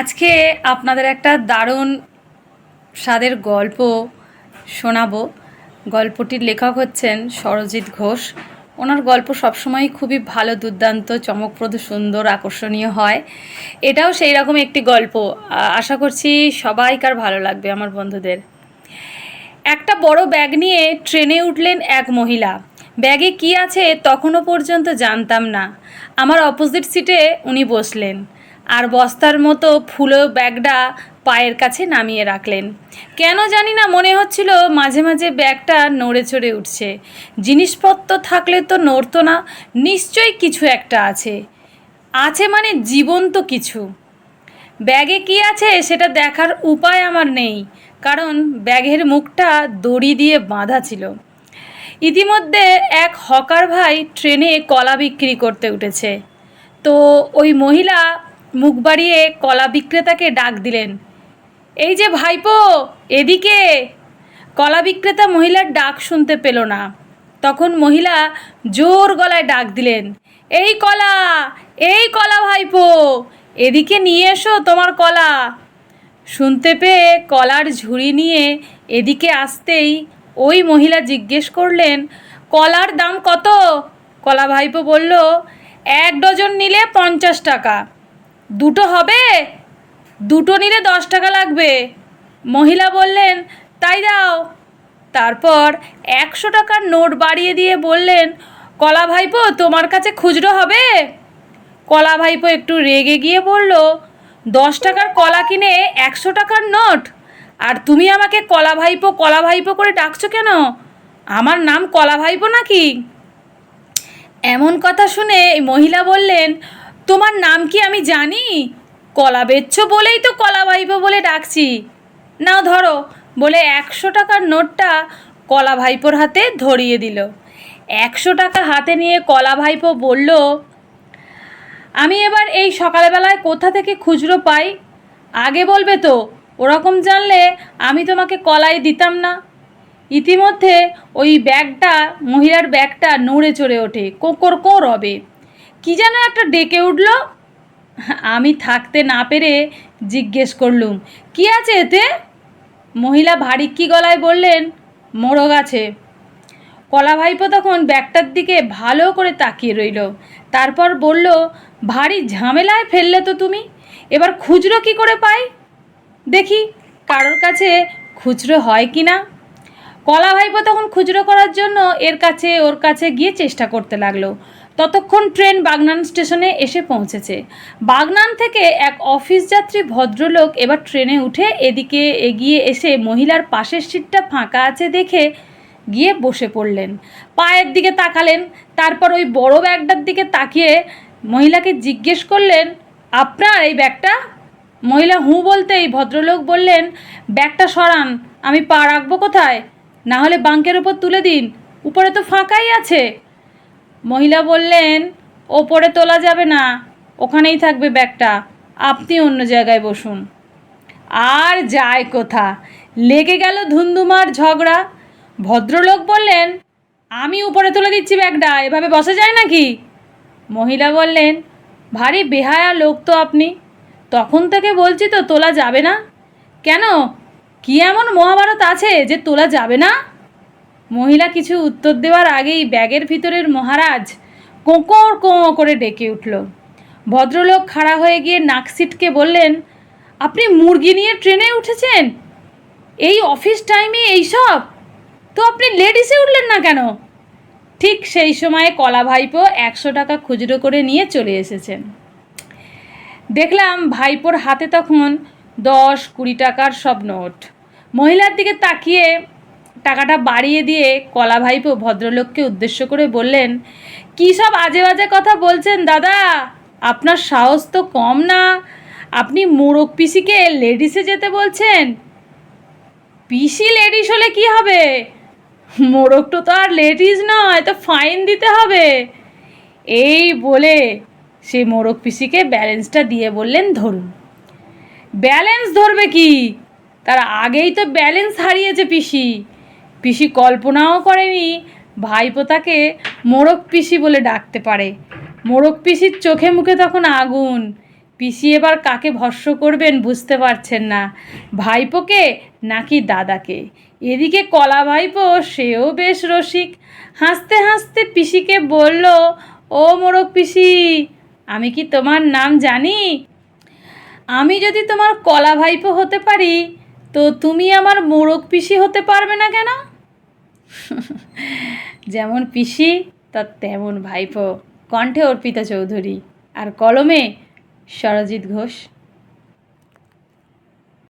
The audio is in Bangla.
আজকে আপনাদের একটা দারুণ স্বাদের গল্প শোনাবো। গল্পটির লেখক হচ্ছেন সরজিৎ ঘোষ। ওনার গল্প সবসময় খুবই ভালো, দুর্দান্ত, চমকপ্রদ, সুন্দর, আকর্ষণীয় হয়। এটাও সেই রকম একটি গল্প। আশা করছি সবাইকার ভালো লাগবে আমার বন্ধুদের। একটা বড় ব্যাগ নিয়ে ট্রেনে উঠলেন এক মহিলা। ব্যাগে কি আছে তখনও পর্যন্ত জানতাম না। আমার অপোজিট সিটে উনি বসলেন। আর বস্তার মতো ফুলো ব্যাগটা পায়ের কাছে নামিয়ে রাখলেন। কেন জানি না মনে হচ্ছিল মাঝে মাঝে ব্যাগটা নড়ে চড়ে উঠছে। জিনিসপত্র থাকলে তো নড়তো না, নিশ্চয়ই কিছু একটা আছে। আছে মানে জীবন্ত কিছু। ব্যাগে কি আছে সেটা দেখার উপায় আমার নেই, কারণ ব্যাগের মুখটা দড়ি দিয়ে বাঁধা ছিল। ইতিমধ্যে এক হকার ভাই ট্রেনে কলা বিক্রি করতে উঠেছে। তো ওই মহিলা মুখ বাড়িয়ে কলা বিক্রেতাকে ডাক দিলেন। এই যে ভাইপো, এদিকে? কলা বিক্রেতা মহিলার ডাক শুনতে পেল না। তখন মহিলা জোর গলায় ডাক দিলেন, এই কলা এই কলা ভাইপো, এদিকে নিয়ে এসো তোমার কলা। শুনতে পেয়ে কলার ঝুড়ি নিয়ে এদিকে আসতেই ওই মহিলা জিজ্ঞেস করলেন, কলার দাম কত? কলা ভাইপো বলল, এক ডজন নিলে পঞ্চাশ টাকা। দুটো হবে? দুটো নিলে দশ টাকা লাগবে। মহিলা বললেন, তাই দাও। তারপর একশো টাকার নোট বাড়িয়ে দিয়ে বললেন, কলা ভাইপো, তোমার কাছে খুচরো হবে? কলা ভাইপো একটু রেগে গিয়ে বলল, দশ টাকার কলা কিনে একশো টাকার নোট? আর তুমি আমাকে কলা ভাইপো কলা ভাইপো করে ডাকছো কেন? আমার নাম কলা ভাইপো নাকি? এমন কথা শুনে মহিলা বললেন তোমার নাম কি আমি জানি? কলা বেচছো বলেই তো কলা ভাইপো বলে ডাকছি। নাও ধরো, বলে একশো টাকার নোটটা কলা ভাইপোর হাতে ধরিয়ে দিল। একশো টাকা হাতে নিয়ে কলা ভাইপো বলল, আমি এবার এই সকালবেলায় কোথা থেকে খুচরো পাই? আগে বলবে তো, ওরকম জানলে আমি তোমাকে কলাই দিতাম না। ইতিমধ্যে ওই ব্যাগটা, মহিলার ব্যাগটা নড়ে চড়ে ওঠে কোকর কো রবে কি যেন একটা ডেকে উঠল। আমি থাকতে না পেরে জিজ্ঞেস করলুম, কি আছে এতে? মহিলা ভারিক্কি গলায় বললেন, মোরগ আছে। কলা ভাইপো তখন ব্যাগটার দিকে ভালো করে তাকিয়ে রইল, তারপর বলল, ভারী ঝামেলায় ফেললে তো তুমি, এবার খুচরো কি করে পাই? দেখি, কারোর কাছে খুচরো হয় কি না? কলা ভাইপো তখন খুচরো করার জন্য এর কাছে ওর কাছে গিয়ে চেষ্টা করতে লাগল। ততক্ষণ ট্রেন বাগনান স্টেশনে এসে পৌঁছেছে। বাগনান থেকে এক অফিস যাত্রী ভদ্রলোক এবার ট্রেনে উঠে এদিকে এগিয়ে এসে মহিলার পাশের সিটটা ফাঁকা আছে দেখে গিয়ে বসে পড়লেন। পায়ের দিকে তাকালেন, তারপর ওই বড় ব্যাগটার দিকে তাকিয়ে মহিলাকে জিজ্ঞেস করলেন, আপনার এই ব্যাগটা? মহিলা হুঁ বলতেই ভদ্রলোক বললেন, ব্যাগটা সরান, আমি পা রাখব কোথায়? না হলে বাঙ্কের ওপর তুলে দিন, উপরে তো ফাঁকাই আছে। মহিলা বললেন, ওপরে তোলা যাবে না, ওখানেই থাকবে ব্যাগটা, আপনি অন্য জায়গায় বসুন। আর যায় কোথা? লেগে গেল ধুন্ধুমার ঝগড়া? ভদ্রলোক বললেন, আমি উপরে তুলে দিচ্ছি ব্যাগটা, এভাবে বসা যায় নাকি? মহিলা বললেন, ভারী বেহায়া লোক তো আপনি, তখন থেকে বলছি তো তোলা যাবে না? কেন? কি এমন মহাভারত আছে যে তোলা যাবে না? মহিলা কিছু উত্তর দেওয়ার আগেই ব্যাগের ভিতরের মহারাজ কোঁকর কোঁ করে ডেকে উঠল। ভদ্রলোক খাড়া হয়ে গিয়ে নাকসিটকে বললেন, আপনি মুরগি নিয়ে ট্রেনে উঠেছেন? এই অফিস টাইমে এইসব তো আপনি লেডিসে উঠলেন না কেন? ঠিক সেই সময়ে কলা ভাইপো একশো টাকা খুচরো করে নিয়ে চলে এসেছেন। দেখলাম ভাইপোর হাতে তখন দশ কুড়ি টাকার সব নোট মহিলার দিকে তাকিয়ে টাকাটা বাড়িয়ে দিয়ে কলা ভাইপো ভদ্রলোককে উদ্দেশ্য করে বললেন, কী সব আজে বাজে কথা বলছেন দাদা? আপনার সাহস তো কম না। আপনি মোরগ পিসিকে লেডিসে যেতে বলছেন? পিসি লেডিস হলে কি হবে? মোরগটো তো আর লেডিস নয়, তো ফাইন দিতে হবে। এই বলে সে মোরগ পিসিকে ব্যালেন্সটা দিয়ে বললেন ধরুন। ব্যালেন্স ধরবে কি? তার আগেই তো ব্যালেন্স হারিয়েছে পিসি। পিসি কল্পনাও করেনি, ভাইপো তাকে মোরগ পিসি বলে ডাকতে পারে। মোরগ পিসির চোখে মুখে তখন আগুন। পিসি এবার কাকে ভস্য করবেন বুঝতে পারছেন না। ভাইপোকে নাকি দাদাকে? এদিকে কলা ভাইপো সেও বেশ রসিক। হাসতে হাসতে পিসিকে বলল, ও মোরগ পিসি, আমি কি তোমার নাম জানি? আমি যদি তোমার কলা ভাইপো হতে পারি, তো তুমি আমার মোরগ পিসি হতে পারবে না কেন? যেমন পিসি তার তেমন ভাইপো। কণ্ঠে অর্পিতা চৌধুরী। আর কলমে সরজিৎ ঘোষ।